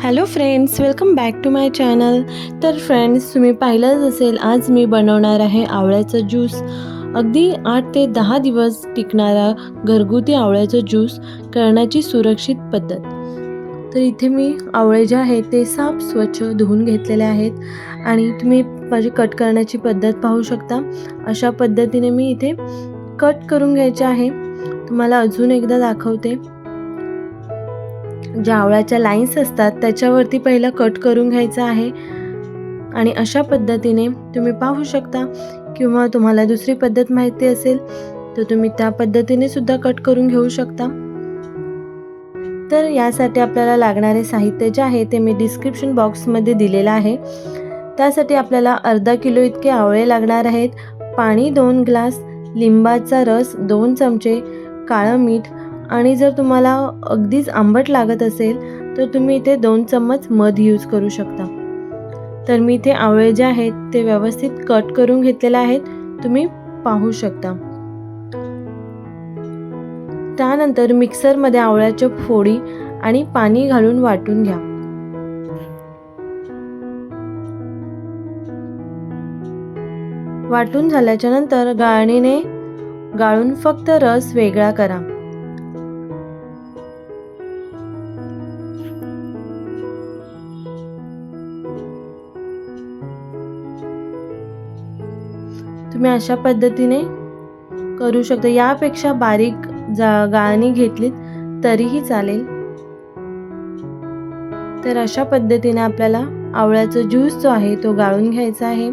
Hello friends welcome back to my channel तर friends तुम्ही पाहिलंच असेल आज मी बनवणार आहे आवळ्याचा ज्यूस अगदी आठ ते दहा दिवस टिकणारा घरगुती आवळ्याचं ज्यूस करण्याची सुरक्षित पद्धत. तर इथे मी आवळे जे आहेत ते साफ स्वच्छ धुवून घेतलेले आहेत आणि तुम्ही माझी कट करण्याची पद्धत पाहू शकता. अशा पद्धतीने मी इथे कट करून घ्यायचे आहे. तुम्हाला अजून एकदा दाखवते. ज्या आवळ्याच्या लाईन्स असतात त्याच्यावरती पहिलं कट करून घ्यायचं आहे. आणि अशा पद्धतीने तुम्ही पाहू शकता किंवा तुम्हाला दुसरी पद्धत माहिती असेल तर तुम्ही त्या पद्धतीने सुद्धा कट करून घेऊ शकता. तर यासाठी आपल्याला लागणारे साहित्य जे आहे ते मी डिस्क्रिप्शन बॉक्समध्ये दिलेलं आहे. त्यासाठी आपल्याला अर्धा किलो इतके आवळे लागणार आहेत. पाणी दोन ग्लास लिंबाचा रस दोन चमचे काळं मीठ आणि जर तुम्हाला अगदीच आंबट लागत असेल तर तुम्ही इथे दोन चम्मच मध यूज करू शकता. तर मी इथे आवळे जे आहेत ते व्यवस्थित कट करून घेतलेले आहेत. तुम्ही पाहू शकता. त्यानंतर मिक्सरमध्ये आवळ्याच्या फोडी आणि पाणी घालून वाटून घ्या. वाटून झाल्याच्यानंतर गाळणीने गाळून फक्त रस वेगळा करा. तुम्ही अशा पद्धतीने करू शकता. यापेक्षा बारीक जा गाळणी घेतलीत तरीही चालेल. तर अशा पद्धतीने आपल्याला आवळ्याचा ज्यूस जो आहे तो गाळून घ्यायचा आहे.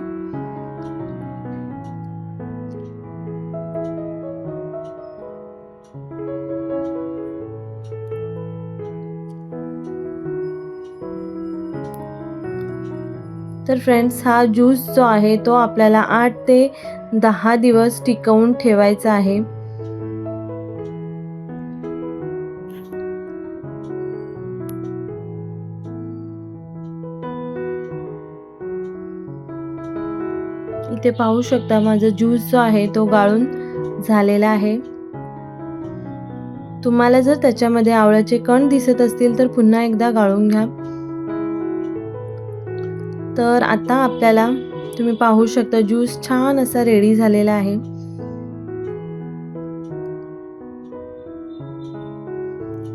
तर फ्रेंड्स हा ज्यूस जो आहे तो आपल्याला आठ ते दहा दिवस टिकवून ठेवायचा आहे. इथे पाहू शकता माझा ज्यूस जो आहे तो गाळून झालेला आहे. तुम्हाला जर त्याच्यामध्ये आवळ्याचे कण दिसत असतील तर पुन्हा एकदा गाळून घ्या. तर आता आपल्याला तुम्ही पाहू शकता ज्यूस छान असा रेडी झालेला आहे.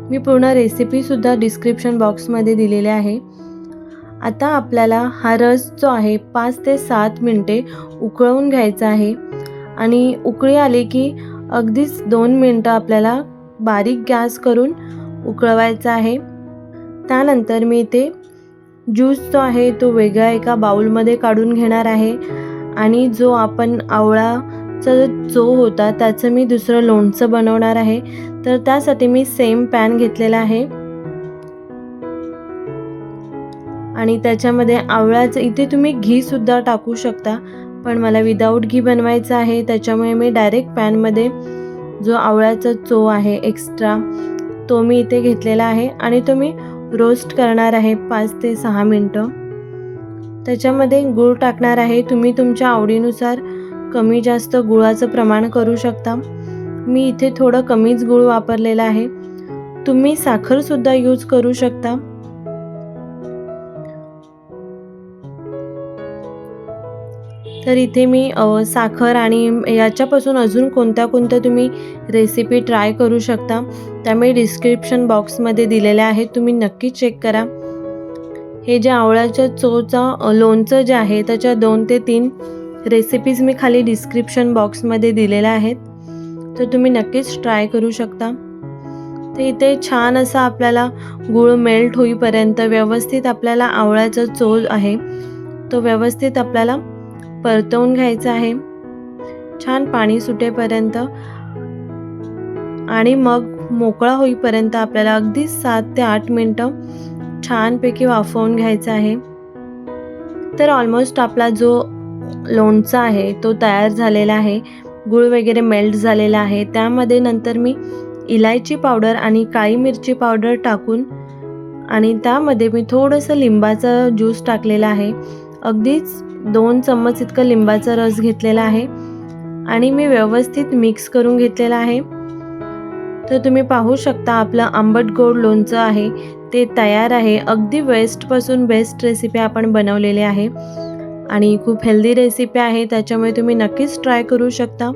मी पूर्ण रेसिपी सुद्धा डिस्क्रिप्शन बॉक्समध्ये दिलेले आहे. आता आपल्याला हा रस जो आहे पाच ते सात मिनटे उकळवून घ्यायचा आहे. आणि उकळी आली की अगदीच दोन मिनटं आपल्याला बारीक गॅस करून उकळवायचा आहे. त्यानंतर मी ते ज्यूस जो आहे तो वेगळ्या एका बाउलमध्ये काढून घेणार आहे. आणि जो आपण आवळाचा जो होता त्याचं मी दुसरं लोणचं बनवणार आहे. तर त्यासाठी मी सेम पॅन घेतलेला आहे. आणि त्याच्यामध्ये आवळाचं इथे तुम्ही घीसुद्धा टाकू शकता. पण मला विदाऊट घी बनवायचं आहे. त्याच्यामुळे मी डायरेक्ट पॅनमध्ये जो आवळ्याचा चो आहे एक्स्ट्रा तो मी इथे घेतलेला आहे. आणि तुम्ही रोस्ट करणार आहे पाच ते सहा मिनटं. त्याच्यामध्ये गूळ टाकणार आहे. तुम्ही तुमच्या आवडीनुसार कमी जास्त गुळाचं प्रमाण करू शकता. मी इथे थोडं कमीच गूळ वापरलेलं आहे. तुम्ही साखरसुद्धा यूज करू शकता. तर इथे मी साखर आणि याच्यापासून अजून कोणत्या कोणत्या तुम्ही रेसिपी ट्राय करू शकता त्यामुळे डिस्क्रिप्शन बॉक्समध्ये दिलेल्या आहेत. तुम्ही नक्की चेक करा. हे जे आवळ्याच्या चोचा लोणचं जे आहे त्याच्या दोन ते तीन रेसिपीज मी खाली डिस्क्रिप्शन बॉक्समध्ये दिलेल्या आहेत. तर तुम्ही नक्कीच ट्राय करू शकता. तर इथे छान असा आपल्याला गूळ मेल्ट होईपर्यंत व्यवस्थित आपल्याला आवळ्याचा चोल आहे तो व्यवस्थित आपल्याला परतवून घ्यायचं आहे. छान पाणी सुटेपर्यंत आणि मग मोकळा होईपर्यंत आपल्याला अगदी सात ते आठ मिनटं छानपैकी वाफवून घ्यायचं आहे. तर ऑलमोस्ट आपला जो लोणचा आहे तो तयार झालेला आहे. गूळ वगैरे मेल्ट झालेला आहे. त्यामध्ये नंतर मी इलायची पावडर आणि काळी मिरची पावडर टाकून आणि त्यामध्ये मी थोडंसं लिंबाचा ज्यूस टाकलेला आहे. अगदीच दोन चम्मच इतकं लिंबाचा रस घेतलेला आहे आणि मी व्यवस्थित मिक्स करून घेतलेला आहे. तर तुम्ही पाहू शकता आपलं आंबट गोड लोणचं आहे ते तयार आहे. अगदी वेस्टपासून बेस्ट रेसिपी आपण बनवलेली आहे आणि खूप हेल्दी रेसिपी आहे त्याच्यामुळे तुम्ही नक्कीच ट्राय करू शकता.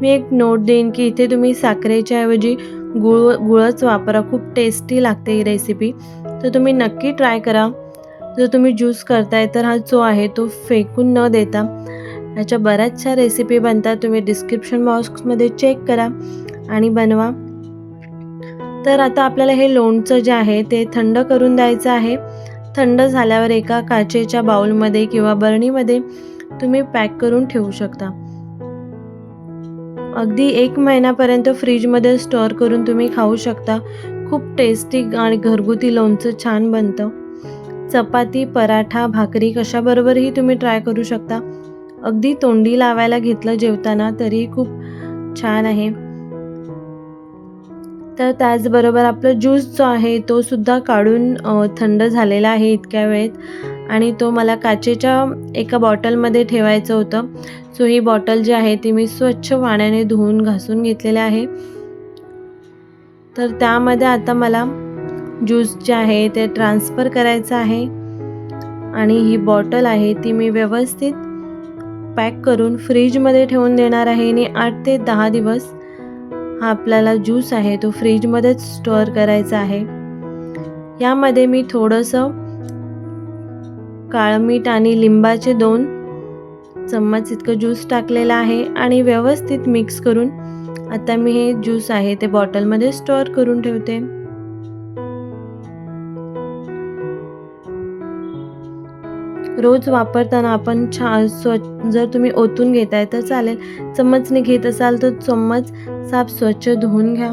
मी एक नोट देईन की इथे तुम्ही साखरेच्या ऐवजी गुळ गुळच वापरा खूप टेस्टी लागते ही रेसिपी तर तुम्ही नक्की ट्राय करा. जर तुम्ही ज्यूस करताय तर हा जो आहे तो फेकून न देता ह्याच्या बऱ्याचशा रेसिपी बनतात. तुम्ही डिस्क्रिप्शन बॉक्समध्ये चेक करा आणि बनवा. तर आता आपल्याला हे लोणचं जे आहे ते थंड करून द्यायचं आहे. थंड झाल्यावर एका काचेच्या बाउलमध्ये किंवा बरणीमध्ये तुम्ही पॅक करून ठेवू शकता. अगदी एक महिन्यापर्यंत फ्रीजमध्ये स्टोअर करून तुम्ही खाऊ शकता. खूप टेस्टी आणि घरगुती लोणचं छान बनतं. चपाती पराठा भाकरी कशाबरोबरही तुम्ही ट्राय करू शकता. अगदी तोंडी लावायला घेतलं जेवताना तरी खूप छान आहे. तर त्याचबरोबर आपलं ज्यूस जो आहे तो सुद्धा काढून थंड झालेला आहे इतक्या वेळेत. आणि तो मला काचेच्या एका बॉटलमध्ये ठेवायचं होतं. सो ही बॉटल जी आहे ती मी स्वच्छ पाण्याने धुवून घासून घेतलेली आहे. तर त्यामध्ये आता मला ज्यूस जे आहे ते ट्रान्सफर करायचं आहे. आणि ही बॉटल आहे ती मी व्यवस्थित पॅक करून फ्रीजमध्ये ठेवून देणार आहे. आणि आठ ते दहा दिवस हा आपल्याला ज्यूस आहे तो फ्रीजमध्येच स्टोअर करायचा आहे. यामध्ये मी थोडंसं काळं मीठ आणि लिंबाचे दोन चम्मच इतकं ज्यूस टाकलेलं आहे. आणि व्यवस्थित मिक्स करून आता मी हे ज्यूस आहे ते बॉटलमध्ये स्टोअर करून ठेवते. रोज वापरताना आपण छान स्वच्छ जर तुम्ही ओतून घेताय तर चालेल. चम्मचने घेत असाल तर चम्मच साफ स्वच्छ धुवून घ्या.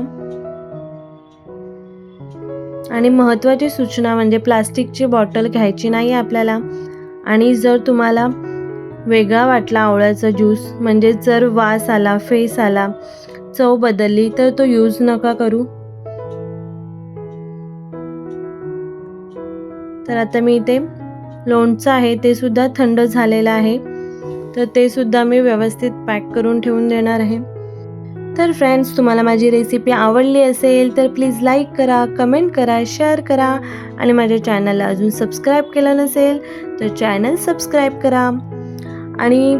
आणि महत्त्वाची सूचना म्हणजे प्लास्टिकची बॉटल घ्यायची नाही आपल्याला. आणि जर तुम्हाला वेगळा वाटला आवळ्याचा ज्यूस म्हणजे जर वास आला फेस आला चव बदलली तर तो यूज नका करू. तर आता मी इथे लोणचं आहे ते सुद्धा थंड झालेलं आहे. तर ते सुद्धा मी व्यवस्थित पॅक करून ठेवून देणार आहे. तर फ्रेंड्स तुम्हाला माझी रेसिपी आवडली असेल तर प्लीज लाईक करा कमेंट करा शेअर करा आणि माझ्या चॅनलला अजून सबस्क्राईब केलं नसेल तर चॅनल सबस्क्राईब करा. आणि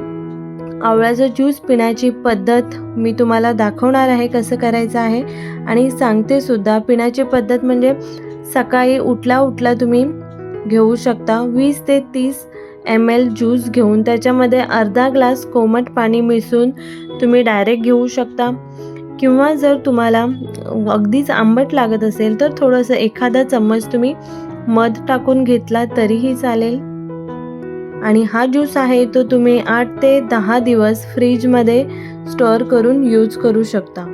आवळ्याचा ज्यूस पिण्याची पद्धत मी तुम्हाला दाखवणार आहे कसं करायचं आहे. आणि सांगते सुद्धा पिण्याची पद्धत म्हणजे सकाळी उठला उठला तुम्ही घेऊ शकता. वीस ते तीस एम एल ज्यूस घेऊन त्याच्यामध्ये अर्धा ग्लास कोमट पाणी मिसळून तुम्ही डायरेक्ट घेऊ शकता. किंवा जर तुम्हाला अगदीच आंबट लागत असेल तर थोडंसं एखादा चम्मच तुम्ही मध टाकून घेतला तरीही चालेल. आणि हा ज्यूस आहे तो तुम्ही आठ ते दहा दिवस फ्रीजमध्ये स्टोअर करून यूज करू शकता.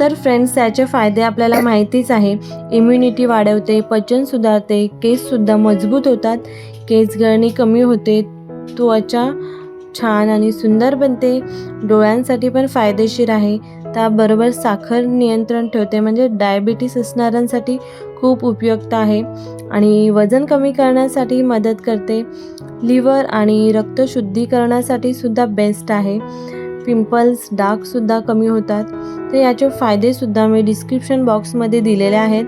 तर फ्रेंड्स याचे फायदे आपल्याला माहितीच आहे. इम्युनिटी वाढवते पचन सुधारते केससुद्धा मजबूत होतात. केस गळणी कमी होते त्वचा छान आणि सुंदर बनते. डोळ्यांसाठी पण फायदेशीर आहे. त्याबरोबर साखर नियंत्रण ठेवते म्हणजे डायबिटीस असणाऱ्यांसाठी खूप उपयुक्त आहे. आणि वजन कमी करण्यासाठी मदत करते. लिव्हर आणि रक्तशुद्धीकरणासाठी सुद्धा बेस्ट आहे. पिंपल्स डार्कसुद्धा कमी होतात. तर याचे फायदेसुद्धा मी डिस्क्रिप्शन बॉक्समध्ये दिलेले आहेत.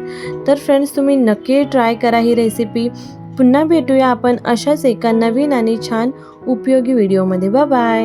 तर फ्रेंड्स तुम्ही नक्की ट्राय करा ही रेसिपी पुन्हा भेटूया आपण अशाच एका नवीन आणि छान उपयोगी व्हिडिओमध्ये बाय